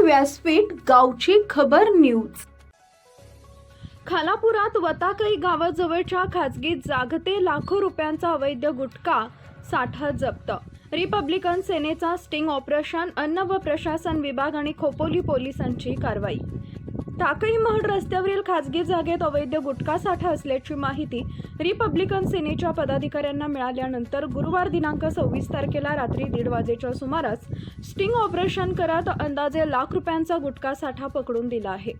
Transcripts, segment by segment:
व्यासपीठ गावची खबर न्यूज. खालापुरात वताकई गावाजवळच्या खाजगी जागते लाखो रुपयांचा अवैध गुटखा साठा जप्त. रिपब्लिकन सेनेचा स्टिंग ऑपरेशन अन्न व प्रशासन विभाग आणि खोपोली पोलिसांची कारवाई. टाकळी महड रस्त्यावरील खाजगी जागेत अवैध गुटखा साठा असल्याची माहिती रिपब्लिकन सेनेच्या पदाधिकाऱ्यांना मिळाल्यानंतर गुरुवार दिनांक सव्वीस तारखेला रात्री दीड वाजेच्या सुमारास स्टिंग ऑपरेशन करत अंदाजे लाख रुपयांचा गुटखा साठा पकडून दिला आहे.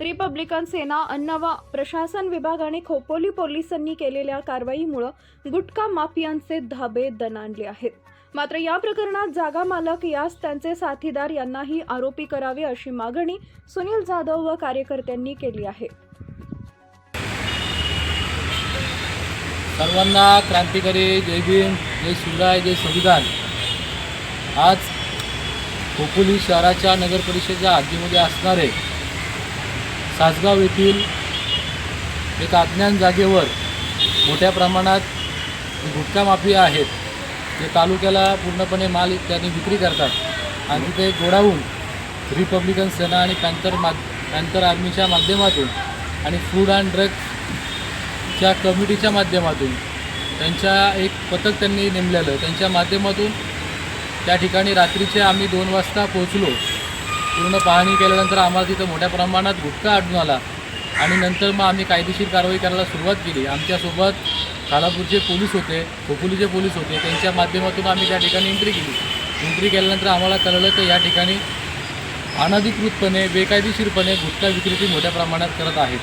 रिपब्लिकन सेना अन्न व प्रशासन विभाग आणि खोपोली पोलिसांनी केलेल्या कारवाईमुळे गुटखा माफियांचे धाबे दणाणले आहेत. मात्र या प्रकरणात जागा मालक यास त्यांचे साथीदार यांनाही आरोपी करावे अशी मागणी सुनील जाधव व कार्यकर्त्यांनी केली आहे. सर्वांना क्रांतिकारी जय भीम जय शिवराय जय संविधान. आज खोपोली शहराच्या नगर परिषदेच्या हद्दीमध्ये असणारे सासगाव येथील एका अज्ञान जागेवर मोठ्या प्रमाणात गुटखा माफिया आहेत. जे तालुक्याला पूर्णपणे माल त्यांनी विक्री करतात. आणि तिथे गोडाहून रिपब्लिकन सेना आणि पॅन्थर मा पॅन्थर आर्मीच्या माध्यमातून आणि फूड अँड ड्रग्सच्या कमिटीच्या माध्यमातून त्यांच्या एक पथक त्यांनी नेमलेलं. त्यांच्या माध्यमातून त्या ठिकाणी रात्रीचे आम्ही दोन वाजता पोहोचलो. पूर्ण पाहणी केल्यानंतर आम्हाला तिथं मोठ्या प्रमाणात गुटखा आढळून आला. आणि नंतर मग आम्ही कायदेशीर कारवाई करायला सुरुवात केली. आमच्यासोबत खालापूरचे पोलीस होते खोपोलीचे पोलीस होते. त्यांच्या माध्यमातून आम्ही त्या ठिकाणी एंट्री केली. एंट्री केल्यानंतर आम्हाला कळलं तर या ठिकाणी अनधिकृतपणे बेकायदेशीरपणे गुटखा विक्रेते मोठ्या प्रमाणात करत आहेत.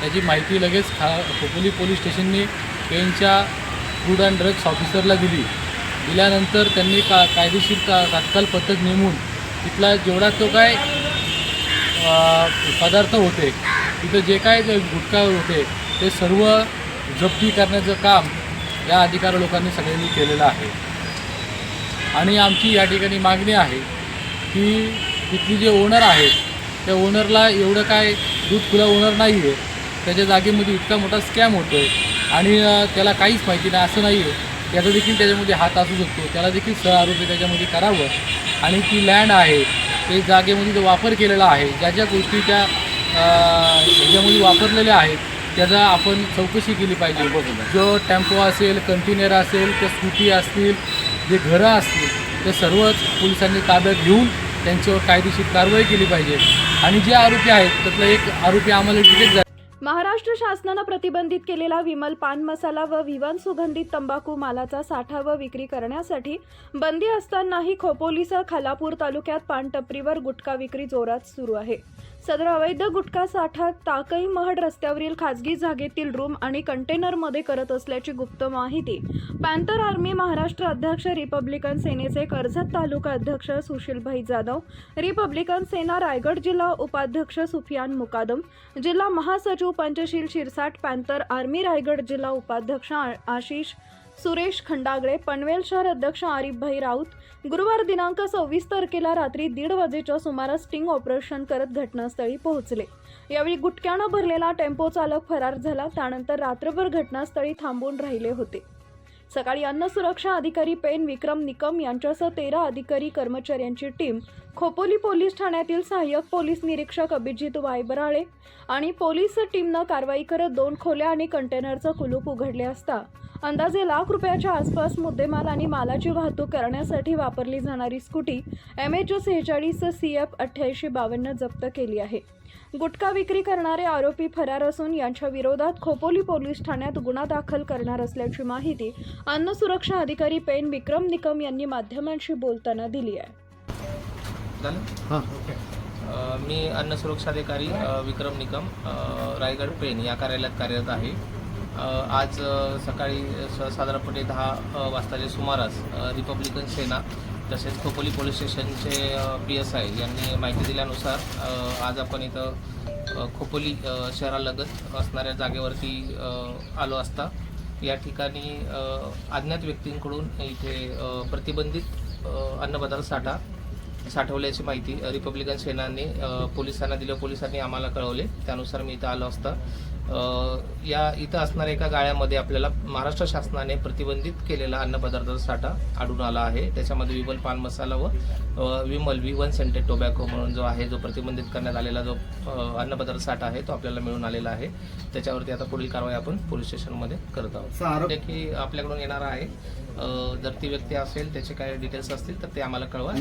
त्याची माहिती लगेच खा खोपोली पोलीस स्टेशननी पेनच्या फूड अँड ड्रग्स ऑफिसरला दिली. दिल्यानंतर त्यांनी का कायदेशीर का तात्काळ पथक नेमून तिथला जेवढा तो काय पदार्थ होते तिथं जे काय जे गुटखा होते ते सर्व जप्ती करण्याचं काम या अधिकारी लोकांनी सगळ्यांनी केलेलं आहे. आणि आमची या ठिकाणी मागणी आहे की तिथली जे ओनर आहेत त्या ओनरला एवढं काय दूध खुला ओनर नाही आहे त्याच्या जागेमध्ये इतका मोठा स्कॅम होतो आहे आणि त्याला काहीच माहिती नाही असं नाही आहे त्याचा देखील त्याच्यामध्ये हात असू शकतो त्याला देखील सह आरोपी त्याच्यामध्ये करावं. आणि ती लँड आहे. ते जागेमध्ये जो वापर केलेला आहे ज्या ज्या गोष्टी त्या ह्याच्यामध्ये वापरलेल्या आहेत त्याचा आपण चौकशी केली पाहिजे. जो टेम्पो असेल कंटेनर असेल त्या स्कूटी असतील जे घरं असतील ते सर्वच पोलिसांनी ताब्यात घेऊन त्यांच्यावर कायदेशीर कारवाई केली पाहिजे. आणि जे आरोपी आहेत त्यातला एक आरोपी आम्हाला डिटेक्ट झाला महाराष्ट्र शासनानं प्रतिबंधित केलेला विमल पान मसाला व विवन सुगंधित तंबाखू मालाचा साठा व विक्री करण्यासाठी बंदी असतानाही खोपोलीसह खालापूर तालुक्यात पानटपरीवर गुटखा विक्री जोरात सुरू आहे. सदर अवैध गुटखा साठा ताकई महड रस्त्यावरील खाजगी जागेतील रूम आणि कंटेनरमध्ये करत असल्याची गुप्त माहिती पॅन्थर आर्मी महाराष्ट्र अध्यक्ष रिपब्लिकन सेनेचे कर्जत तालुका अध्यक्ष सुशीलभाई जाधव रिपब्लिकन सेना रायगड जिल्हा उपाध्यक्ष सुफियान मुकादम जिल्हा महासचिव पंचशील शिरसाट पॅन्थर आर्मी रायगड जिल्हा उपाध्यक्ष आ- आशिष सुरेश खंडागळे पनवेल शहर अध्यक्ष आरिफभाई राऊत गुरुवार दिनांक सव्वीस तारखेला रात्री दीड वाजेच्या सुमारास स्टिंग ऑपरेशन करत घटनास्थळी पोहोचले. यावेळी गुटक्यानं भरलेला टेम्पो चालक फरार झाला त्यानंतर रात्रभर घटनास्थळी थांबून राहिले होते. सकाळी अन्न सुरक्षा अधिकारी पेन विक्रम निकम यांच्यासह तेरा अधिकारी कर्मचाऱ्यांची टीम खोपोली पोलीस ठाण्यातील सहाय्यक पोलीस निरीक्षक अभिजित वायबराळे आणि पोलीस टीमनं कारवाई करत दोन खोल्या आणि कंटेनरचं कुलूप उघडले असता अंदाजे लाख रुपयाच्या आसपास मुद्देमाल आणि मालाची वाहतूक करण्यासाठी वापरली जाणारी स्कूटी एम एच सेहेचाळीस सी एफ अठ्ठ्याऐंशी बावन्न जप्त केली आहे. गुटखा विक्री करणारे आरोपी फरार असून यांच्या विरोधात खोपोली पोलीस ठाण्यात गुन्हा दाखल करणार असल्याची माहिती अन्न सुरक्षा अधिकारी पेन विक्रम निकम यांनी माध्यमांशी बोलताना दिली आहे. हां. मी अन्न सुरक्षा अधिकारी विक्रम निकम रायगड पेन या कार्यालयात कार्यरत आहे. आज सकाळी स- साधारणपणे दहा वाजताच्या सुमारास रिपब्लिकन सेना तसेच खोपोली पोलीस स्टेशनचे पी एस आय यांनी माहिती दिल्यानुसार आज आपण इथं खोपोली शहरालगत असणाऱ्या जागेवरती आलो असता. या ठिकाणी अज्ञात व्यक्तींकडून इथे प्रतिबंधित अन्नपदार्थ साठा साठवल्याची माहिती रिपब्लिकन सेनाने पोलिसांना दिलं. पोलिसांनी आम्हाला कळवले. त्यानुसार मी इथं आलो असता. या इथं असणाऱ्या एका गाळ्यामध्ये आपल्याला महाराष्ट्र शासनाने प्रतिबंधित केलेला अन्नपदार्थाचा साठा आढळून आला आहे. त्याच्यामध्ये विमल पान मसाला व Vimal V one scented tobacco म्हणून जो आहे जो प्रतिबंधित करण्यात आलेला जो अन्नपदार्थ साठा आहे तो आपल्याला मिळून आलेला आहे. त्याच्यावरती आता पुढील कारवाई आपण पोलीस स्टेशनमध्ये करत आहोत. की आपल्याकडून येणार आहे. जर ती व्यक्ती असेल त्याचे काय डिटेल्स असतील तर ते आम्हाला कळवा.